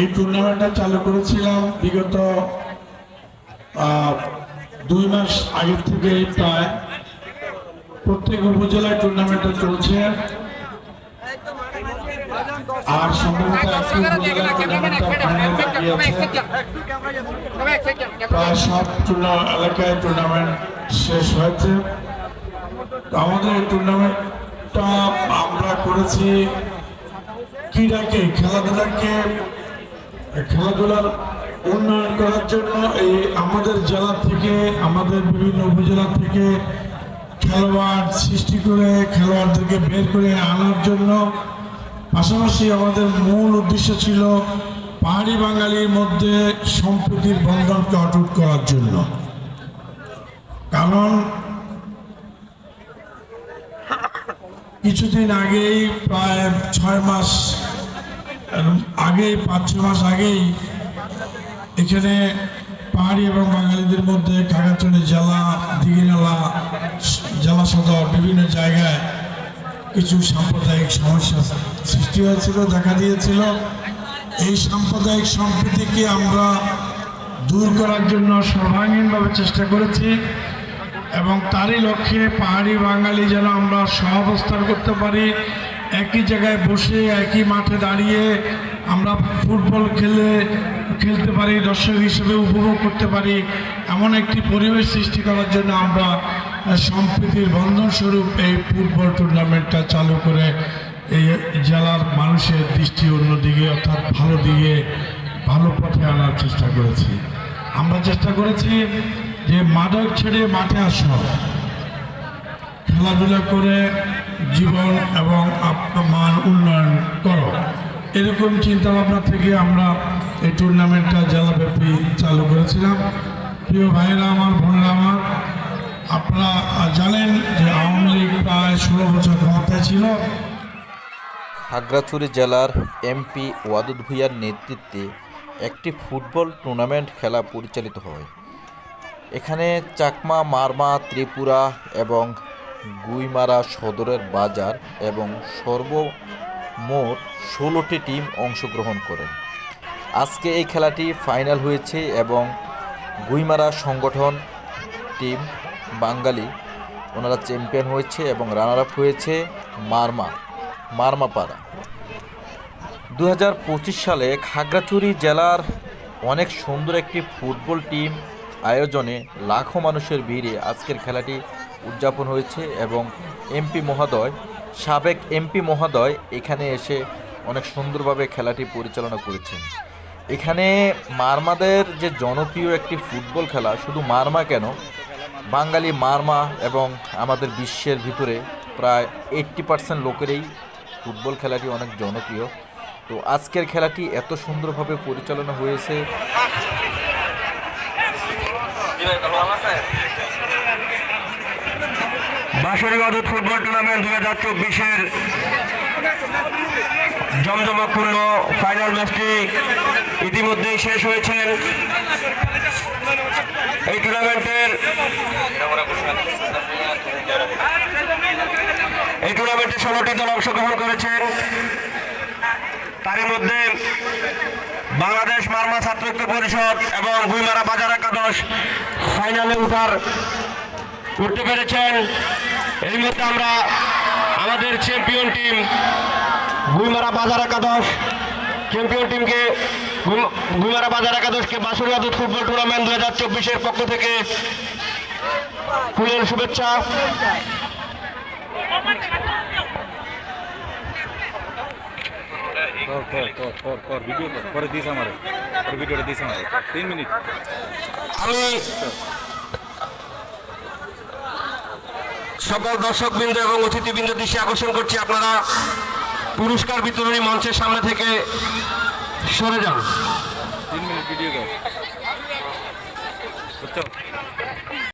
এই টুর্নামেন্টটা চালু করেছিলাম বিগত দুই মাস আগের থেকে প্রায় প্রত্যেক উপজেলায় টুর্নামেন্টটা চলছে। আর সম্ভবত এলাকায় টুর্নামেন্ট শেষ হয়েছে। আমাদের আমরা করেছি খেলাধুলাকে খেলাধুলার উন্নয়ন করার জন্য এই আমাদের জেলা থেকে, আমাদের বিভিন্ন উপজেলা থেকে খেলোয়াড় সৃষ্টি করে, খেলোয়াড়দেরকে বের করে আনার জন্য পাশাপাশি আমাদের মূল উদ্দেশ্য ছিল পাহাড়ি বাঙালির মধ্যে সম্প্রীতির বন্ধনকে অটুট করার জন্য। কারণ কিছুদিন আগেই প্রায় ছয় মাস আগেই, পাঁচ ছ মাস আগেই এখানে পাহাড়ি এবং বাঙালিদের মধ্যে খাগাচড়ি জেলা, দিঘিনালা, জেলা সদর, বিভিন্ন জায়গায় কিছু সাম্প্রদায়িক সমস্যা সৃষ্টি হয়েছিল, দেখা দিয়েছিল। এই সাম্প্রদায়িক সম্প্রীতিকে আমরা দূর করার জন্য সর্বাঙ্গীনভাবে চেষ্টা করেছি এবং তারই লক্ষ্যে পাহাড়ি বাঙালি যেন আমরা সহাবস্থান করতে পারি। একই জায়গায় বসে, একই মাঠে দাঁড়িয়ে আমরা ফুটবল খেলে, খেলতে পারি, দর্শক হিসেবে উপভোগ করতে পারি। এমন একটি পরিবেশ সৃষ্টি করার জন্য আমরা সম্প্রীতির বন্ধন স্বরূপ এই ফুটবল টুর্নামেন্টটা চালু করে এই জেলার মানুষের দৃষ্টি অন্যদিকে অর্থাৎ ভালো দিকে, ভালো পথে আনার চেষ্টা করেছি। আমরা চেষ্টা করেছি যে মাদক ছেড়ে মাঠে আসো খেলাধুলা করে জীবন এবং মান উন্নয়ন করো। এরকম চিন্তাভাবনা থেকে আমরা এই টুর্নামেন্টটা জেলাব্যাপী চালু করেছিলাম। প্রিয় ভাইরা আমার বোনেরা, আমার আপনারা জানেন যে আওয়ামী লীগ প্রায় ষোলো বছর ক্ষমতায় ছিল। খাগড়াছড়ি জেলার এমপি ওয়াদুদ ভুইয়ার নেতৃত্বে একটি ফুটবল টুর্নামেন্ট খেলা পরিচালিত হয়। এখানে চাকমা, মারমা, ত্রিপুরা এবং গুইমারা সদরের বাজার এবং সর্বমোট ষোলোটি টিম অংশগ্রহণ করেন। আজকে এই খেলাটি ফাইনাল হয়েছে এবং গুইমারা সংগঠন টিম বাঙালি, ওনারা চ্যাম্পিয়ন হয়েছে এবং রানার আপ হয়েছে মারমা, মারমাপাড়া। দু হাজার পঁচিশ সালে খাগড়াছড়ি জেলার অনেক সুন্দর একটি ফুটবল টিম আয়োজনে লাখো মানুষের ভিড়ে আজকের খেলাটি উদযাপন হয়েছে এবং এমপি মহোদয়, সাবেক এমপি মহোদয় এখানে এসে অনেক সুন্দরভাবে খেলাটি পরিচালনা করেছেন। এখানে মারমাদের যে জনপ্রিয় একটি ফুটবল খেলা, শুধু মারমা কেন, বাঙালি মারমা এবং আমাদের বিশ্বের ভিতরে প্রায় এইট্টি পার্সেন্ট লোকেরই ফুটবল খেলাটি অনেক জনপ্রিয়। তো আজকের খেলাটি এত সুন্দরভাবে পরিচালনা হয়েছে। অদূত ফুটবল টুর্নামেন্ট দু হাজার চব্বিশের জমজমাপূর্ণ ফাইনাল ম্যাচটি ইতিমধ্যেই শেষ হয়েছে। এই টুর্নামেন্টের এই টুর্নামেন্টে ষোলোটি দল অংশগ্রহণ করেছেন। তারই মধ্যে বাংলাদেশ মারমা ছাত্রৈক্য পরিষদ এবং গুইমারা বাজার একাদশ ফাইনালে উঠার উঠতে পেরেছেন। এই মুহূর্তে আমরা আমাদের চ্যাম্পিয়ন টিম গুইমারা বাজার একাদশ চ্যাম্পিয়ন টিমকে গুই- গুইমারা বাজার একাদশকে বাসুরি আদত ফুটবল টুর্নামেন্ট দু হাজার চব্বিশের পক্ষ থেকে ফুলের শুভেচ্ছা। কর কর কর কর কর ভিডিও কর পরে দিস আমারে পরে ভিডিওটা দিস আমারে তিন মিনিট। আমি সকল দর্শকবৃন্দ এবং অতিথিবৃন্দ দৃষ্টি আকর্ষণ করছি। আপনারা পুরস্কার বিতরণী মঞ্চের সামনে থেকে সরে যান। তিন মিনিট ভিডিও